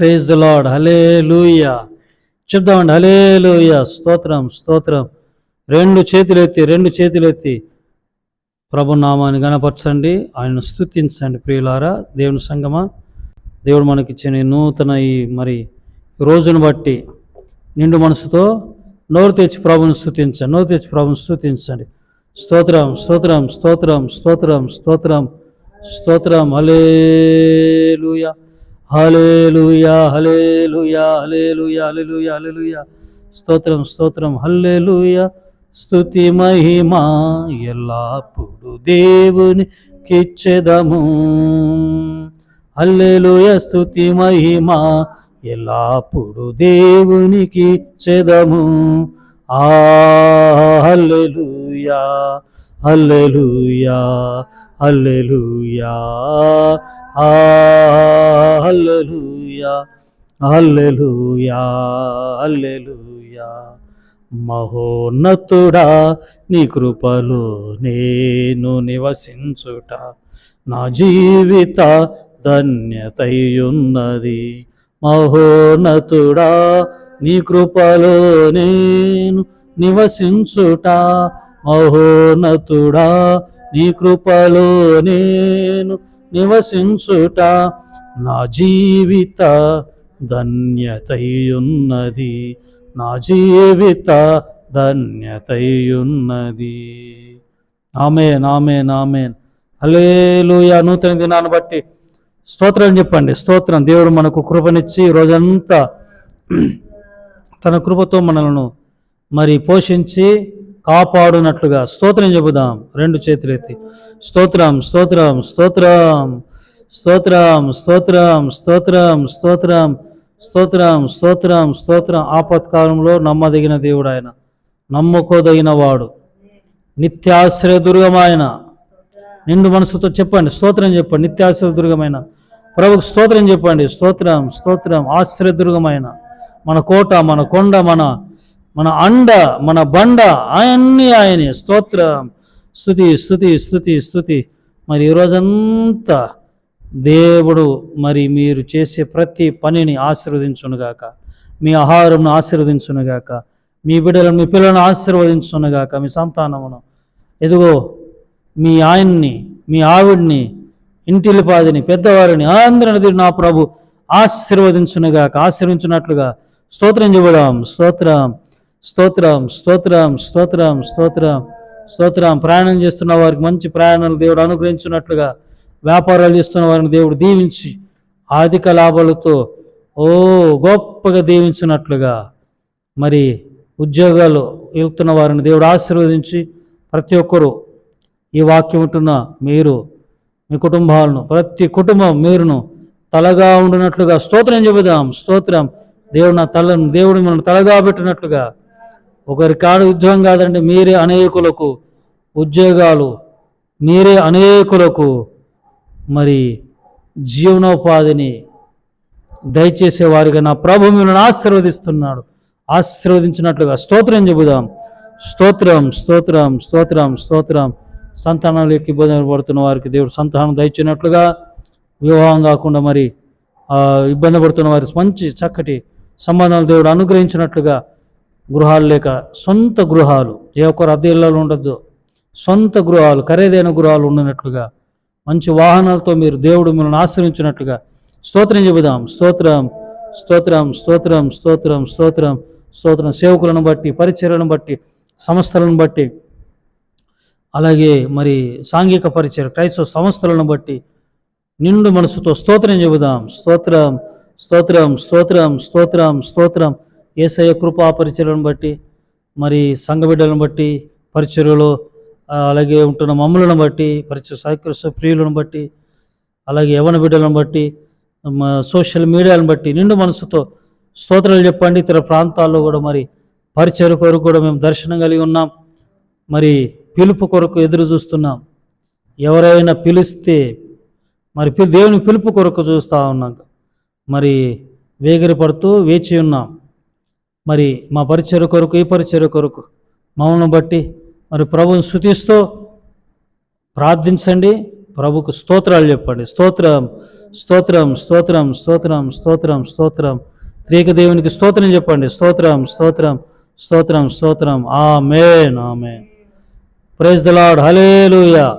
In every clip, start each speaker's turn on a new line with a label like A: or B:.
A: Praise the lord హలే లూయా చెప్దామండి. హలే లూయా స్తోత్రం స్తోత్రం. రెండు చేతులు ఎత్తి రెండు చేతులు ఎత్తి ప్రభు నామాన్ని గణపరచండి. ఆయనను స్థుతించండి ప్రియులారా. దేవుని సంగమా దేవుడు మనకిచ్చిన నూతన ఈ మరి రోజును బట్టి నిండు మనసుతో నోరు తెచ్చి ప్రభుని స్థుతించండి నోరు తెచ్చి ప్రభుని స్థుతించండి స్తోత్రం స్తోత్రం స్తోత్రం స్తోత్రం స్తోత్రం స్తోత్రం. Hallelujah hallelujah hallelujah hallelujah hallelujah hallelujah స్తోత్రం స్తోత్రం హల్లేలుయా. స్తుతి మహిమా ఎల్లప్పుడు దేవుని కిచ్చెదము హల్లెలూయ స్తుతి మహిమా ఎల్లప్పుడు దేవునికి చెదము ఆ హల్లెలూయా. హల్లెలూయా హల్లెలూయా హల్లెలూయా హల్లెలూయా హల్లెలూయా. మహోన్నతుడా నీ కృపలో నేను నివసించుట నా జీవిత ధన్యతయున్నది. మహోన్నతుడా నీ కృపలో నేను నివసించుట మహోన్నతుడా నీ కృపలో నేను నివసించుట నా జీవిత ధన్యతయున్నది నా జీవిత ధన్యతయున్నది. Amen amen amen. హల్లెలూయా. నూతన దినాన్ని బట్టి స్తోత్రం చెప్పండి. స్తోత్రం. దేవుడు మనకు కృపనిచ్చి రోజంతా తన కృపతో మనలను మరి పోషించి కాపాడునట్లుగా. స్తోత్రం చెబుదాం. రెండు చేతులెత్తి స్తోత్రం స్తోత్రం స్తోత్రం. స్తోత్రం స్తోత్రం స్తోత్రం స్తోత్రం. స్తోత్రం స్తోత్రం స్తోత్రం. ఆపత్కాలంలో నమ్మదగిన దేవుడు ఆయన నమ్ముకోదగిన వాడు. నిత్యాశ్రయ దుర్గమైన నిండు మనసుతో చెప్పండి. స్తోత్రం చెప్పండి. నిత్యాశ్రయ దుర్గమైన ప్రభుకు స్తోత్రం చెప్పండి. స్తోత్రం స్తోత్రం. ఆశ్రయ దుర్గమైన మన కోట మన కొండ మన మన అండ మన బండ ఆయన్ని ఆయనే. స్తోత్ర. స్థుతి స్థుతి స్థుతి స్థుతి మరి ఈరోజంతా రోజంతా దేవుడు మరి మీరు చేసే ప్రతి పనిని ఆశీర్వదించునుగాక. మీ ఆహారంను ఆశీర్వదించునుగాక. మీ బిడ్డలను మీ పిల్లలను ఆశీర్వదించునుగాక. మీ సంతానమును. ఎదుగో మీ ఆయన్ని మీ ఆవిడ్ని ఇంటిలిపాదిని పెద్దవారిని అందరిని నా ప్రభు ఆశీర్వదించునుగాక. ఆశీర్వించినట్లుగా స్తోత్రం చెబుదాం. స్తోత్రం. స్తోత్రం స్తోత్రం స్తోత్రం స్తోత్రం స్తోత్రం. ప్రయాణం చేస్తున్న వారికి మంచి ప్రయాణాలు దేవుడు అనుగ్రహించినట్లుగా వ్యాపారాలు చేస్తున్న వారిని దేవుడు దీవించి ఆర్థిక లాభాలతో ఓ గొప్పగా దీవించినట్లుగా మరి ఉద్యోగాలు వెళ్తున్న వారిని దేవుడు ఆశీర్వదించి ప్రతి ఒక్కరూ ఈ వాక్యం ఉంటున్న మీరు మీ కుటుంబాలను ప్రతి కుటుంబం మీరును తలగా ఉండినట్లుగా స్తోత్రం చెబుదాం స్తోత్రం. దేవుడు నా తలను దేవుడు మనం తలగా పెట్టినట్లుగా ఒకరి కాడు ఉద్యోగం కాదండి మీరే అనేకులకు ఉద్యోగాలు మీరే అనేకులకు మరి జీవనోపాధిని దయచేసే వారిగా నా ప్రభు మిమ్మల్ని ఆశీర్వదిస్తున్నాడు. ఆశీర్వదించినట్లుగా స్తోత్రం చెబుదాం. స్తోత్రం స్తోత్రం స్తోత్రం స్తోత్రం. సంతానాలకు ఇబ్బంది పడుతున్న వారికి దేవుడు సంతానం దయచినట్లుగా వివాహం కాకుండా మరి ఇబ్బంది పడుతున్న వారికి మంచి చక్కటి సంబంధాలు దేవుడు అనుగ్రహించినట్లుగా గృహాలు లేక సొంత గృహాలు ఏ ఒక్కరు అద్దె ఇళ్ళలో ఉండద్దు. సొంత గృహాలు ఖరీదైన గృహాలు ఉండినట్లుగా మంచి వాహనాలతో మీరు దేవుడు మిమ్మల్ని ఆశ్రయించినట్లుగా స్తోత్రం చెబుదాం. స్తోత్రం స్తోత్రం స్తోత్రం స్తోత్రం స్తోత్రం స్తోత్రం సేవకులను బట్టి పరిచర్లను బట్టి సంస్థలను బట్టి అలాగే మరి సాంఘిక పరిచయ క్రైస్తవ సంస్థలను బట్టి నిండు మనసుతో స్తోత్రం చెబుదాం. స్తోత్రం స్తోత్రం స్తోత్రం స్తోత్రం స్తోత్రం ఏసయ కృపా పరిచయలను బట్టి మరి సంఘ బిడ్డలను బట్టి పరిచర్యలో అలాగే ఉంటున్న మమ్మలను బట్టి పరిచయ సైక్రస్వ ప్రియులను బట్టి అలాగే యవన బిడ్డలను బట్టి మ- సోషల్ మీడియాలను బట్టి నిండు మనసుతో స్తోత్రాలు చెప్పండి. ఇతర ప్రాంతాల్లో కూడా మరి పరిచయ కొరకు కూడా మేము దర్శనం కలిగి ఉన్నాం. మరి పిలుపు కొరకు ఎదురు చూస్తున్నాం. ఎవరైనా పిలిస్తే మరి దేవుని పిలుపు కొరకు చూస్తూ ఉన్నాం. మరి వేగిరపడుతూ వేచి ఉన్నాం. మరి మా పరిచయ కొరకు ఈ పరిచయ కొరకు మమ్మల్ని బట్టి మరి ప్రభుని శుతిస్తూ ప్రార్థించండి. ప్రభుకు స్తోత్రాలు చెప్పండి. స్తోత్రం స్తోత్రం స్తోత్రం స్తోత్రం స్తోత్రం స్తోత్రం. త్రేక దేవునికి స్తోత్రం చెప్పండి. స్తోత్రం స్తోత్రం స్తోత్రం స్తోత్రం. Amen amen. Praise the lord. Hallelujah.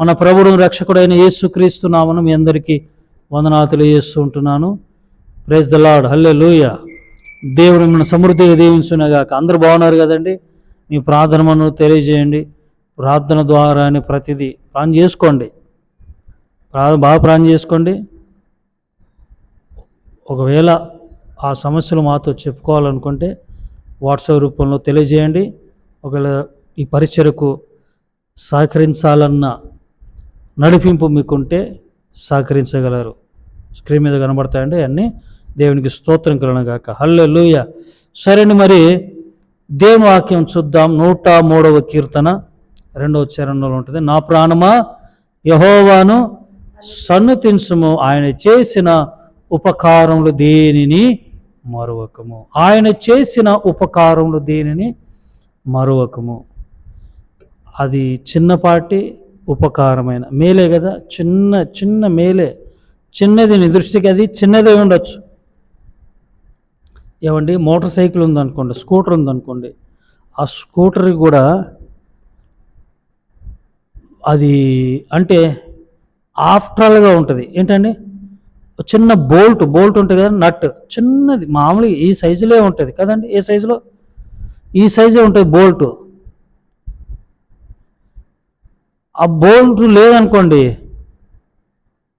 A: మన ప్రభుడు రక్షకుడైన యేసుక్రీస్తు నామను మీ అందరికీ వందనాతులు చేస్తూ ఉంటున్నాను. ప్రైజ్ ద హల్లే లూయా దేవుడు మిమ్మల్ని సమృద్ధిగా దీవించునగాక. అందరూ బాగున్నారు కదండి? మీ ప్రార్థనను తెలియజేయండి. ప్రార్థన ద్వారానే ప్రతిదీ ప్రాణం చేసుకోండి. ప్రా- బాగా ప్రాణం చేసుకోండి. ఒకవేళ ఆ సమస్యలు మాతో చెప్పుకోవాలనుకుంటే వాట్సాప్ రూపంలో తెలియజేయండి. ఒకవేళ ఈ పరిచయకు సహకరించాలన్న నడిపింపు మీకుంటే సహకరించగలరు. స్క్రీన్ మీద కనబడతాయండి అన్నీ. దేవునికి స్తోత్రం కలనగాక హల్లే లూయ సరేని మరి దేవుని వాక్యం చూద్దాం. నూట మూడవ కీర్తన. రెండవ చరణంలో ఉంటుంది. నా ప్రాణమా యహోవాను సన్నుతించుము. ఆయన చేసిన ఉపకారములు దేనిని మరువకము? ఆయన చేసిన ఉపకారములు దేనిని మరువకము? అది చిన్నపాటి ఉపకారమైన మేలే కదా? చిన్న చిన్న మేలే. చిన్నది నీ దృష్టికి అది చిన్నదే ఉండొచ్చు. ఏమండి మోటార్ సైకిల్ ఉందనుకోండి స్కూటర్ ఉందనుకోండి ఆ స్కూటర్కి కూడా అది అంటే ఆఫ్టర్గా ఉంటుంది. ఏంటండి? చిన్న బోల్ట్ బోల్ట్ ఉంటుంది కదా నట్. చిన్నది మామూలుగా ఈ సైజులో ఉంటుంది కదండి ఏ సైజులో? ఈ సైజే ఉంటుంది బోల్ట్. ఆ బోల్ట్ లేదనుకోండి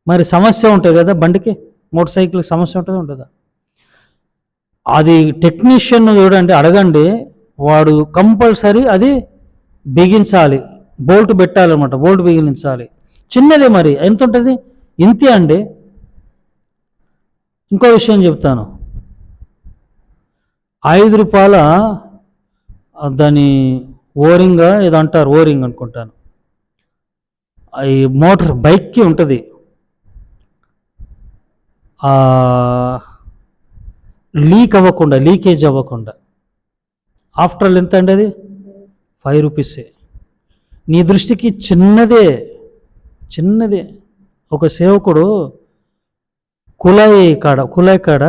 A: మరి సమస్య ఉంటుంది కదా బండికి? మోటార్ సైకిల్కి సమస్య ఉంటుంది ఉంటుందా అది టెక్నీషియన్ చూడండి అడగండి. వాడు కంపల్సరీ అది బిగించాలి. బోల్ట్ పెట్టాలన్నమాట బోల్ట్ బిగించాలి. చిన్నదే మరి ఎంత ఉంటుంది ఇంతే అండి. ఇంకో విషయం చెప్తాను. ఐదు రూపాయల దాని ఓరింగ్ ఏదో అంటారు ఓరింగ్ అనుకుంటాను. ఈ మోటార్ బైక్కి ఉంటుంది. లీక్ అవ్వకుండా లీకేజ్ అవ్వకుండా. ఆఫ్టర్ ఆల్ ఎంత అండి అది? ఫైవ్ రూపీసే నీ దృష్టికి చిన్నదే చిన్నదే. ఒక సేవకుడు కుళాయి కాడ కుళాయి కాడ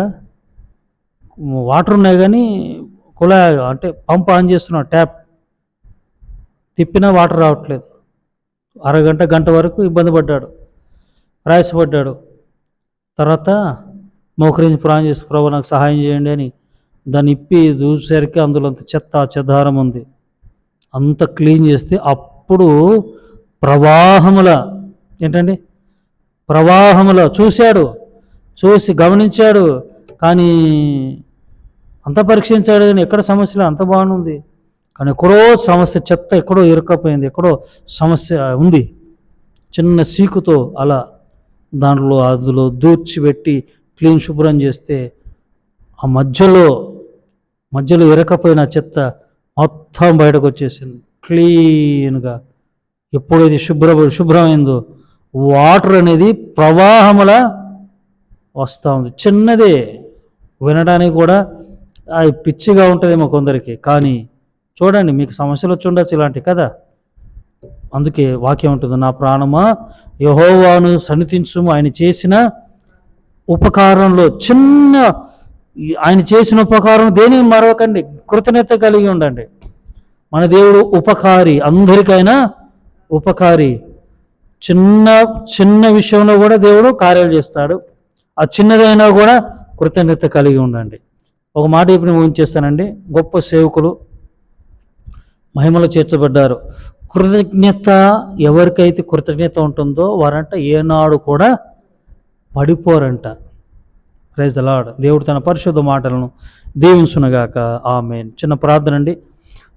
A: వాటర్ ఉన్నాయి కానీ కుళాయి అంటే పంప్ ఆన్ చేస్తున్నాడు ట్యాప్. తిప్పినా వాటర్ రావట్లేదు. అరగంట గంట వరకు ఇబ్బంది పడ్డాడు ప్రయాసపడ్డాడు తర్వాత మోకరించి ప్రాణం చేసి ప్రభు నాకు సహాయం చేయండి అని దాన్ని ఇప్పి చూసేసరికి అందులో అంత చెత్త చెదారం ఉంది. అంత క్లీన్ చేస్తే అప్పుడు ప్రవాహముల ఏంటండి? ప్రవాహముల చూశాడు చూసి గమనించాడు కానీ అంత పరీక్షించాడు కానీ ఎక్కడ సమస్యలు? అంత బాగుంది. కానీ ఎక్కడో సమస్య చెత్త ఎక్కడో ఇరుక్కపోయింది ఎక్కడో సమస్య ఉంది. చిన్న సీకుతో అలా దాంట్లో అందులో దూర్చిపెట్టి క్లీన్ శుభ్రం చేస్తే ఆ మధ్యలో మధ్యలో ఇరకపోయిన చెత్త మొత్తం బయటకు వచ్చేసింది. క్లీన్గా. ఎప్పుడైతే శుభ్ర శుభ్రమైందో వాటర్ అనేది ప్రవాహములా వస్తూ ఉంది. చిన్నదే. వినడానికి కూడా అది పిచ్చిగా ఉంటుందేమో కొందరికి. కానీ చూడండి మీకు సమస్యలు వచ్చి ఉండొచ్చు ఇలాంటి కదా అందుకే వాక్యం ఉంటుంది నా ప్రాణమా యహోవాను సన్నిధించుము. ఆయన చేసిన ఉపకారంలో చిన్న ఆయన చేసిన ఉపకారం దేనికి మరవకండి? కృతజ్ఞత కలిగి ఉండండి. మన దేవుడు ఉపకారి అందరికైనా ఉపకారి. చిన్న చిన్న విషయంలో కూడా దేవుడు కార్యాలు చేస్తాడు. ఆ చిన్నదైనా కూడా కృతజ్ఞత కలిగి ఉండండి. ఒక మాట ఇప్పుడు ఊహించేస్తానండి. గొప్ప సేవకులు మహిమలో చేర్చబడ్డారు. కృతజ్ఞత ఎవరికైతే కృతజ్ఞత ఉంటుందో వారంట ఏనాడు కూడా పడిపోరంట. ప్రైజ్ అలాడ్ దేవుడు తన పరిశుద్ధ మాటలను దీవించునగాక. ఆమె చిన్న ప్రార్థన అండి.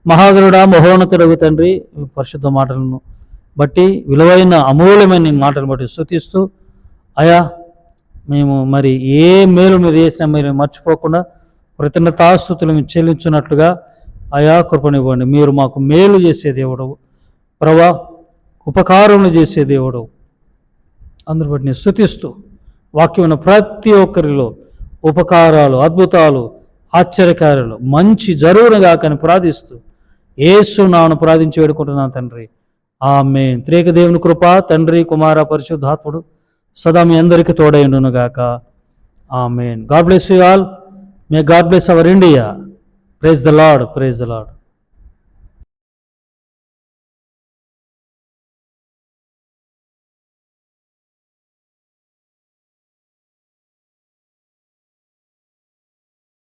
A: మహాగరుడ మహోన్నతుడవి తండ్రి పరిశుద్ధ మాటలను బట్టి విలువైన అమూల్యమైన మాటలు మాటలను బట్టి స్థుతిస్తూ అయా మేము మరి ఏ మేలు మీరు చేసినా మీరు మర్చిపోకుండా కృతజ్ఞతాస్థుతులు మేము చెల్లించున్నట్లుగా అయా కృపనివ్వండి. మీరు మాకు మేలు చేసే దేవుడవు. ప్రభా ఉపకారములు చేసే దేవుడవు. అందరు బట్టి స్థుతిస్తూ వాక్యం ప్రతి ఒక్కరిలో ఉపకారాలు అద్భుతాలు ఆశ్చర్యకార్యాలు మంచి జరుగునుగాకని ప్రార్థిస్తూ ఏసు నాను ప్రార్థించి వేడుకుంటున్నాను తండ్రి. ఆమె త్రేక దేవుని కృప తండ్రి కుమార పరిశుద్ధాత్ముడు సదా మీ అందరికీ తోడైండును గాక amen. God bless you all. May God bless our India. Praise the lord praise the lord